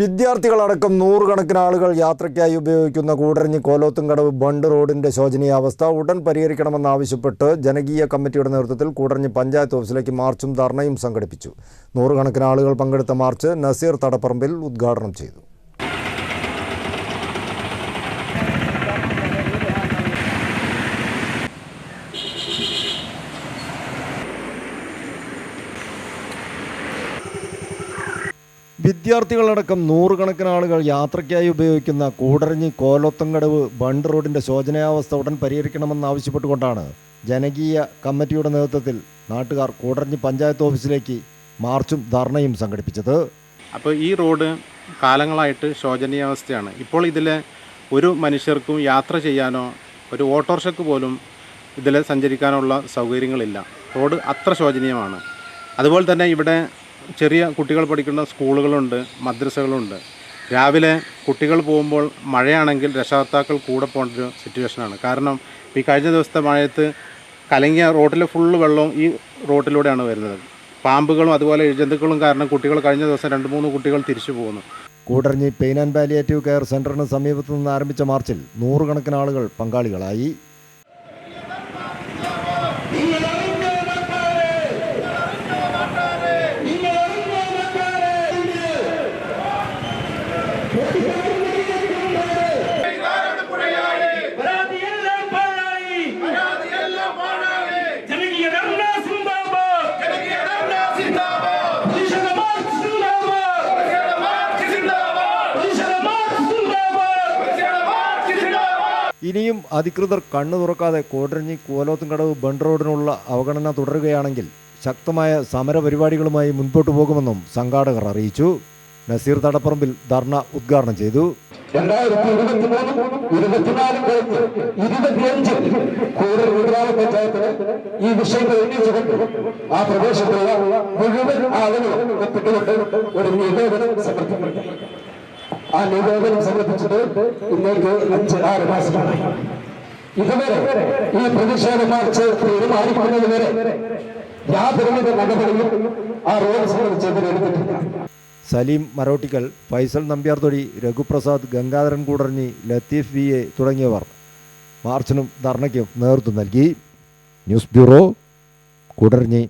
വിദ്യാർത്ഥികളടക്കം നൂറുകണക്കിന് ആളുകൾ യാത്രയ്ക്കായി ഉപയോഗിക്കുന്ന കൂടരഞ്ഞി കോലോത്തുംകടവ് ബണ്ട് റോഡിന്റെ ശോചനീയാവസ്ഥ ഉടൻ പരിഹരിക്കണമെന്നാവശ്യപ്പെട്ട് ജനകീയ കമ്മിറ്റിയുടെ നേതൃത്വത്തിൽ കൂടരഞ്ഞി പഞ്ചായത്ത് ഓഫീസിലേക്ക് മാർച്ചും ധർണയും സംഘടിപ്പിച്ചു. നൂറുകണക്കിന് ആളുകൾ പങ്കെടുത്ത മാർച്ച് നസീർ തടപ്പറമ്പിൽ ഉദ്ഘാടനം ചെയ്തു. വിദ്യാർത്ഥികളടക്കം നൂറുകണക്കിന് ആളുകൾ യാത്രയ്ക്കായി ഉപയോഗിക്കുന്ന കൂടരഞ്ഞി കോലോത്തങ്കടവ് ബണ്ട് റോഡിന്റെ ശോചനയാവസ്ഥ ഉടൻ പരിഹരിക്കണമെന്ന് പരിഹരിക്കണമെന്നാവശ്യപ്പെട്ടുകൊണ്ടാണ് ജനകീയ കമ്മിറ്റിയുടെ നേതൃത്വത്തിൽ നാട്ടുകാർ കൂടരഞ്ഞി പഞ്ചായത്ത് ഓഫീസിലേക്ക് മാർച്ചും ധർണയും സംഘടിപ്പിച്ചത്. അപ്പോൾ ഈ റോഡ് കാലങ്ങളായിട്ട് ശോചനീയാവസ്ഥയാണ്. ഇപ്പോൾ ഇതിൽ ഒരു മനുഷ്യർക്കും യാത്ര ചെയ്യാനോ ഒരു ഓട്ടോറിക്ഷക്ക് പോലും ഇതിൽ സഞ്ചരിക്കാനുള്ള സൗകര്യങ്ങളില്ല. റോഡ് അത്ര ശോചനീയമാണ്. അതുപോലെ തന്നെ ഇവിടെ ചെറിയ കുട്ടികൾ പഠിക്കുന്ന സ്കൂളുകളുണ്ട് മദ്രസകളുണ്ട്. രാവിലെ കുട്ടികൾ പോകുമ്പോൾ മഴയാണെങ്കിൽ രക്ഷകർത്താക്കൾ കൂടെ പോകേണ്ട ഒരു സിറ്റുവേഷനാണ്. കാരണം ഈ കഴിഞ്ഞ ദിവസത്തെ മഴയത്ത് കലങ്ങിയ റോഡിൽ ഫുള്ള് വെള്ളവും ഈ റോട്ടിലൂടെയാണ് വരുന്നത്. പാമ്പുകളും അതുപോലെ ജന്തുക്കളും കാരണം കുട്ടികൾ കഴിഞ്ഞ ദിവസം രണ്ട് മൂന്ന് കുട്ടികൾ തിരിച്ചു പോകുന്നു Koodaranji pain and palliative care സെന്ററിന് സമീപത്തു നിന്ന് ആരംഭിച്ച മാർച്ചിൽ നൂറുകണക്കിന് ആളുകൾ പങ്കാളികളായി പരാതിയെല്ലാം പാഴായി ജനകീയ ധർണ സിന്ദാബാദ് പ്രതിഷേധ മാർച്ച് സിന്ദാബാദ് പ്രതിഷേധ മാർച്ച് സിന്ദാബാദ് ഇനിയും അധികൃതർ കണ്ണു തുറക്കാതെ കോടരഞ്ഞി കോലോത്തുംകടവ് ബണ്ട് റോഡിനുള്ള അവഗണന തുടരുകയാണെങ്കിൽ ശക്തമായ സമരപരിപാടികളുമായി മുൻപോട്ട് പോകുമെന്നും സംഘാടകർ അറിയിച്ചു. നസീർ തടപ്പറമ്പിൽ ധർണ ഉദ്ഘാടനം ചെയ്തു. ഈ വിഷയങ്ങൾ ആ പ്രദേശത്തുള്ള മുഴുവൻ ഒരു നിവേദനം സമർപ്പിക്കുന്നു. ആ നിവേദനം സമർപ്പിച്ചത് ഇന്നേക്ക് അഞ്ച് ആറ് മാസമായി ഇതുവരെ ഈ പ്രതിഷേധ മാർച്ച് തീരുമാനിക്കുന്നത് യാതൊരുവിധ നടപടിയും ആ റോഡ് സംബന്ധിച്ചതിന് എടുത്തിട്ടില്ല. സലീം മറോട്ടിക്കൽ ഫൈസൽ നമ്പ്യാർതൊടി രഘുപ്രസാദ് ഗംഗാധരൻ കൂടർണി ലത്തീഫ് വി എ തുടങ്ങിയവർ മാർച്ചിനും ധർണയ്ക്കും നേതൃത്വം നൽകി. News bureau Koodaranji